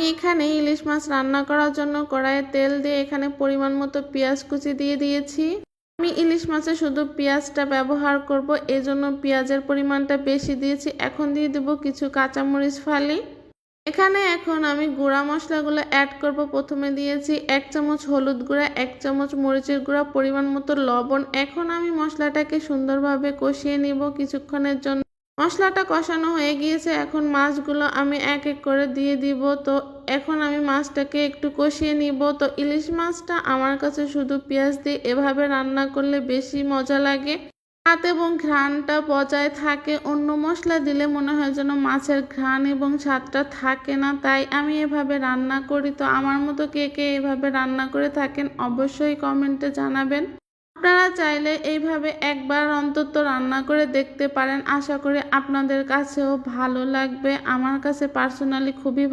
আমি এখানে ইলিশ মাছ রান্না করার জন্য কড়াইয়ে তেল দিয়ে এখানে পরিমাণ মতো পেঁয়াজ কুচি দিয়ে দিয়েছি। আমি ইলিশ মাছে শুধু পেঁয়াজটা ব্যবহার করব, এজন্য পেঁয়াজের পরিমাণটা বেশি দিয়েছি। এখন দিয়ে দেব কিছু কাঁচামরিচ ফালি। এখানে এখন আমি গুঁড়া মশলাগুলো অ্যাড করব। প্রথমে দিয়েছি এক চামচ হলুদ গুঁড়া, এক চামচ মরিচের গুঁড়া, পরিমাণ মতো লবণ। এখন আমি মশলাটাকে সুন্দরভাবে কষিয়ে নিব কিছুক্ষণের জন্য। মশলাটা কষানো হয়ে গিয়েছে, এখন মাছগুলো আমি এক এক করে দিয়ে দিব। তো এখন আমি মাছটাকে একটু কষিয়ে নিব। তো ইলিশ মাছটা আমার কাছে শুধু পেঁয়াজ দিয়ে এভাবে রান্না করলে বেশি মজা লাগে। হাত এবং ঘ্রাণটা বজায় থাকে। অন্য মশলা দিলে মনে হয় যেন মাছের ঘ্রাণ এবং স্বাদটা থাকে না। তাই আমি এভাবে রান্না করি। তো আমার মতো কে কে এভাবে রান্না করে থাকেন অবশ্যই কমেন্টে জানাবেন। আপনারা চাইলে এইভাবে একবার অন্তত রান্না করে দেখতে পারেন। আশা করি আপনাদের কাছেও ভালো লাগবে। আমার কাছে পার্সোনালি খুবই